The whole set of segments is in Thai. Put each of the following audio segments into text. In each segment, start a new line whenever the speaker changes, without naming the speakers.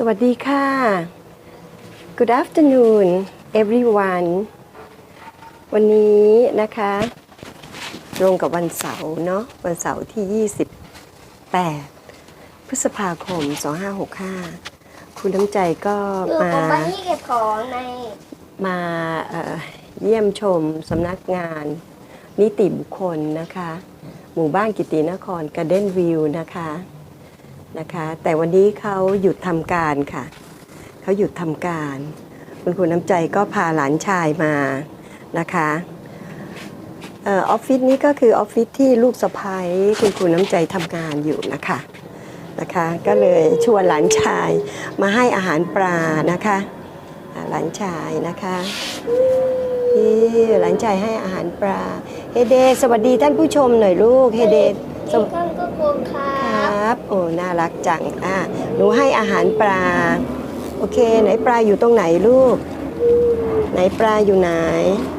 สวัสดีค่ะ Good afternoon everyone วันนี้นะคะตรงกับวันเสาร์เนาะวันเสาร์ที่ 28 พฤษภาคม 2565 คุณน้ำใจก็
อยู่
มา
ตรงบ้านที่เก็บของใน
มาเอ่อเยี่ยมชมสำนักงานนิติบุคคลนะคะ หมู่บ้านกิตินครก a เดนวิวนะคะ นะคะ แต่วันนี้เขาหยุดทำการค่ะ เขาหยุดทำการ คุณครูน้ำใจก็พาหลานชายมานะคะออฟฟิศนี้ก็คือออฟฟิศที่ลูกสะพ้ายคุณครูน้ำใจทำงานอยู่นะคะนะคะ ก็เลยชวนหลานชายมาให้อาหารปลานะคะ หลานชายนะคะนี่หลานชายให้อาหารปลาเฮเด สวัสดีท่านผู้ชมหน่อยลูกเฮเดส
ที่
ว
ข้างก็กลัวครั
ครับบ โอ้น่ารักจังอะหนูให้อาหารปลา โอเค ไหนปลาอยู่ตรงไหนลูก ไหนปลาอยู่ไหน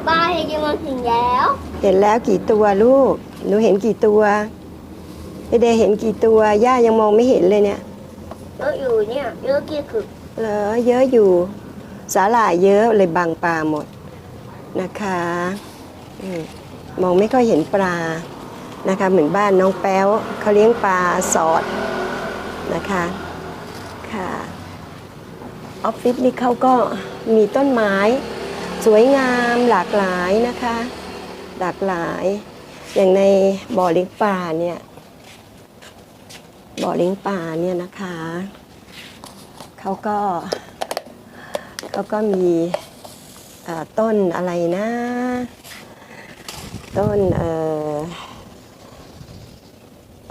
ป้าเห็นยังมองถึงแล้ว
เห็นแล้วกี่ตัวลูก หนูเห็นกี่ตัวเฮเดเห็นกี่ตัว ย่ายังมองไม่เห็นเลยเนี่ย
เยอะอยู่เนี่ยเยอะกี่คือ
เหรอเยอะอยู่ สาหร่ายเยอะเลยบังปลาหมดนะคะอมมองไม่ค่อยเห็นปลา นะคะเหมือนบ้านน้องแป๊วเขาเลี้ยงปลาสอดนะคะค่ะออฟฟิศนี่เขาก็มีต้นไม้ สวยงามหลากหลายนะคะ หลากหลาย อย่างในบ่อเลี้ยงปลาเนี่ยบ่อเลี้ยงปลาเนี่ยนะคะเขาก็เขาก็มีต้นอะไรนะ ต้นเอ่อ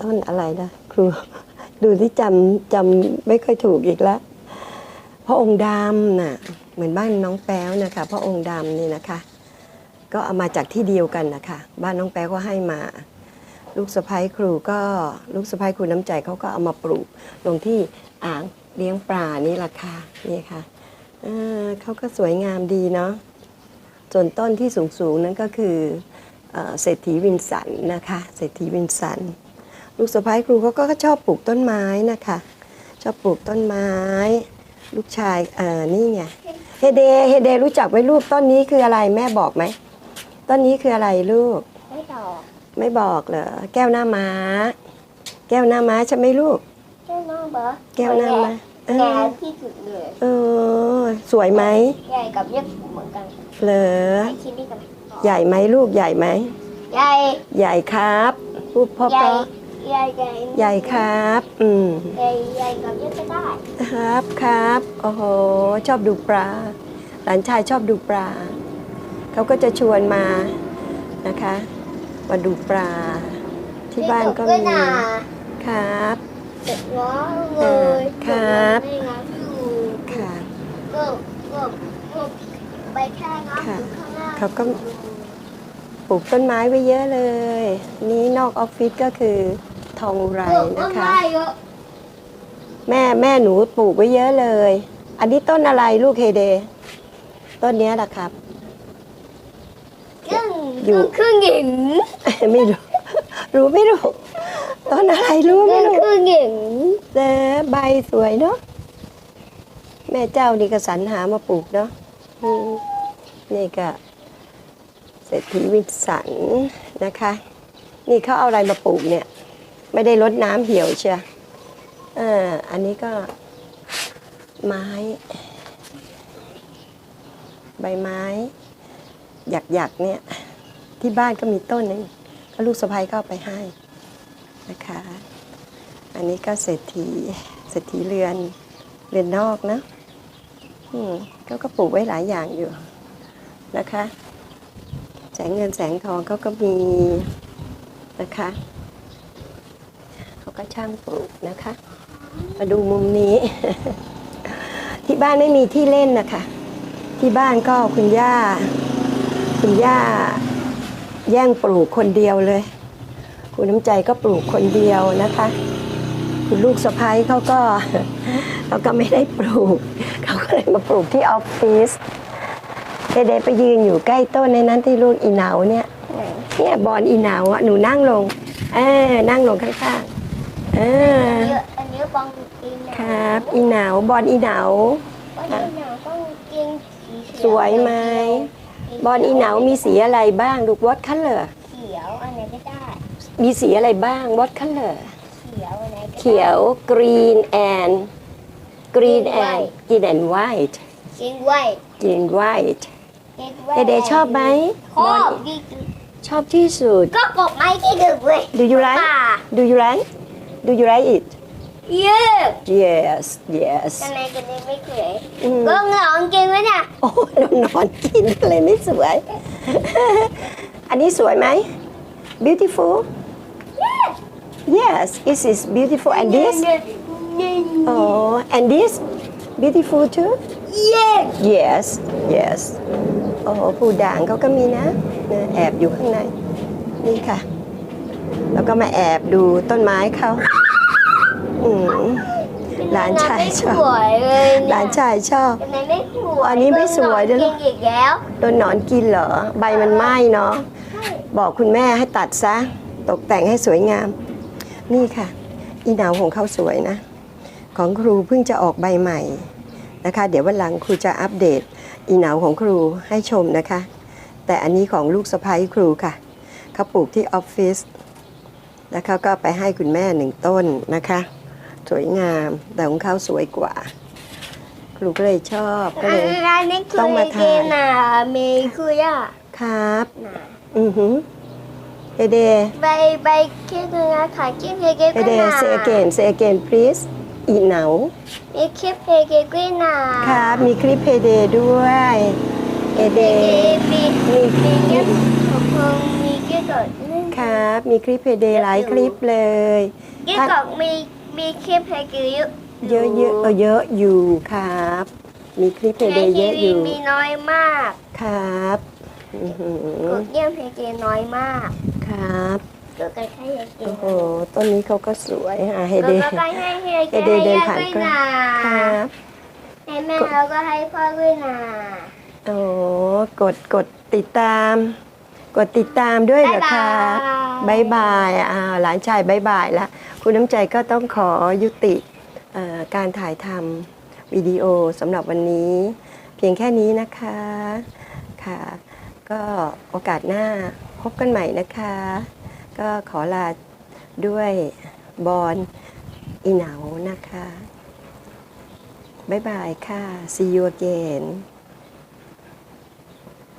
ต้นอะไรนะครูดูที่จำจำไม่ค่อยถูกอีกแล้วพระองค์ดำน่ะเหมือนบ้านน้องแป๊วนะคะ พระองค์ดำนี่นะคะ ก็เอามาจากที่เดียวกันนะคะบ้านน้องแป๊วก็ให้มา ลูกสะพ้ยครูก็ลูกสะพ้ยครูน้ำใจเขาก็เอามาปลูก ลงที่อ่างเลี้ยงปลานี่แหละค่ะนี่ค่ะเขาก็สวยงามดีเนาะส่วนต้นที่สูงๆนั้นก็คือเศรษฐีวินสันนะคะ เศรษฐีวินสัน ลูกสะพ้ยครูเขาก็ชอบปลูกต้นไม้นะคะ ชอบปลูกต้นไม้ ลูกชายเออนี่ไงเฮเดเฮเดรู้จักไหมลูกต้นนี้คืออะไรแม่บอกไหมต้นนี้คืออะไรลูก
ไม่ดอก
ไม่บอกเหรอแก้วหน้าม้า แก้วหน้าม้าใช่ไหมลูก
แก้วน้องเบอ
แก้วน้ำมาเออ
แก่ที่สุดเลย
เออสวยไหม
ใหญ่กับเล็กเหมือนกัน
เหรอ
ไอ้ชิ้นนี้กัน
ใหญ่ไหมลูกใหญ่ไหม
ใหญ่
ใหญ่ครับพูดเพราะ
ใหญ่
ๆ
ใหญ่ใหญ่
ใหญ่ครับ อืม
ใหญ่ใหญ่กับเล็กก็ได้
ครับครับ โอ้โห ชอบดูปลา หลานชายชอบดูปลา เขาก็จะชวนมานะคะ มาดูปลา ที่บ้านก็
ด้วย
มี
นะครับเสร็จแล้วเลย
ครับ
ไม่งั้นคือ
ค่ะ
ก็ก็ก็ไปแค่น้ำ
ค่ะ
อยู่ข้างล่าง
เขาก็ปลูกต้นไม้ไว้เยอะเลย นี่นอกออฟฟิศก็คือ ทองอุไร
ปลูกต้
นะ
น
คะ
ไม้เยอะ
แม่แม่หนูปลูกไว้เยอะเลย อันนี้ต้นอะไรลูกเฮเด ต้นเนี้ยแหละครับ
ครึ่ง
อยู่
ครึ่งหญิง
ไม่รู้ รู้ไม่รู้ ต้นอะไรรู้ไม่รู้
ครึ่งหญิง
แต่ใบสวยเนาะแม่เจ้านี่ก็สรรหามาปลูกเนาะอืมนี่ก็เศรษฐีวิสันนะคะ นี่เขาเอาอะไรมาปลูกเนี่ย ไม่ได้รดน้ำเหี่ยวเชียวเอออันนี้ก็ไม้ ใบไม้หยักหยักๆเนี่ย ที่บ้านก็มีต้นหนึงก็ลูกสะพ้ยก็เอาไปให้นะคะ อันนี้ก็เศรษฐีเศรษฐีเรือนเรือนนอกนะอืมเขาก็ปลูกไว้หลายอย่างอยู่นะคะ แสงเงินแสงทองเขาก็มีนะคะ ก็ช่างปลูกนะคะ มาดูมุมนี้ ที่บ้านไม่มีที่เล่นนะคะ ที่บ้านก็คุณย่า คุณย่า แย่งปลูกคนเดียวเลย คุณน้ำใจก็ปลูกคนเดียวนะคะ คุณลูกสะพ้ายเขาก็เขาก็ไม่ได้ปลูก เขาก็เลยมาปลูกที่ออฟฟิศเดๆไปยืนอยู่ใกล้ต้นในนั้นที่ลูกอีเหนาเนี่ยเนี่ยบอลอีเหนาอะหนูนั่งลง เออนั่งลงข้างๆ เออ
เยอะอันนี้ปกางเกงหนาว
ครับ อีหนาวบอลอีหนาว
บอลอีหนาวกางเกงสีเขียว
สวยไหมบอลอีหนาวมีสีอะไรบ้างลูก what color
เขียวอันไหนก็ได้
มีสีอะไรบ้าง what color
เขียวอันไหนก็ได้
เขียว green and green and
White
green and white
เกงไว้
green white
เกงไว้
เด็กๆชอบไหม
ชอบดี
ชอบที่สุด
ก็กบไม้ที่ดึกเว้ย
Do you like
ป่า
Do you like Do you like it
เย้
Yes Yes
อันไหนก็ได้ไม่เคย
อืม
ก็เหงาเกงไว้เนี่ย
โอ้นอนนอนกินอะไรไม่สวย อันนี้สวยไหม Beautiful Yes it is beautiful and this อ๋อ and this beautiful too
เย้
Yes Yes โอ้ปูด่างเขาก็มีนะนะแอบอยู่ข้างใน นี่ค่ะ แล้วก็มาแอบดูต้นไม้เขา อืมหลานชายชอบ
สวยเลย
หลานชายชอบ
อันไหนไม่สวย
อันนี้ไม่สวยเด้อ
เกงอีกแล้ว
โดนหนอนกินเหรอ ใบมันไหม้เนาะ บอกคุณแม่ให้ตัดซะ ตกแต่งให้สวยงาม นี่ค่ะ อีหนาวของเขาสวยนะ ของครูเพิ่งจะออกใบใหม่นะคะ เดี๋ยววันหลังครูจะอัปเดต อีหนาวของครูให้ชมนะคะ แต่อันนี้ของลูกสะพ้ายครูค่ะ เขาปลูกที่ออฟฟิศ แล้วเขาก็ไปให้คุณแม่หนึ่งต้นนะคะ สวยงาม แต่ของเขาสวยกว่า ครูก็เลยชอบก็เลย
อันนี้คือ
ต้องมาถ่าย
เกงหนาเมย์คือย่า
ครับ
หนา
อือหือเฮเด
ใบใบเค้กนะค่ะเค้กเค้ก
เฮ
ก็
เด
หนา
say again say again please อีเหนา
มีเค้กเค้กก็หนา
ครับ มีคลิปเฮเดด้วยเฮเด
มี
มี
มีเค้กของพงมีเค้กกด
ครับ มีคลิปเฮเดหลายคลิปเลย
เค้กกดมี มีเค้กเค้กเยอะ
เยอะเยอะเออเยอะอยู่ครับ มีคลิปเฮเดเยอะอยู่
มีน้อยมาก
ครับอือหื
ก
อ
ดเยี่ยมเพเกน้อยมาก
ครับ
ก็ใกล้ๆเพเก
โอ้โหต้นนี้เขาก็สวยอะเฮ
ก็
เด
ใกล้ๆให้เพเก
เฮเดเดินผ่าน
ด้วย
กล้อง
นะครับ ให้แม่แล้วก็ให้พ่อด้วยนะ
โอ้กดกดติดตาม กดติดตามด้วยเหรอคะบายบายอ่าหลานชายบายบายละคุณน้ำใจก็ต้องขอยุติการถ่ายทำวิดีโอสำหรับวันนี้ เพียงแค่นี้นะคะค่ะ ก็โอกาสหน้าพบกันใหม่นะคะ ก็ขอลาด้วยบอลอีเหนานะคะ บ๊ายบายค่ะ see you again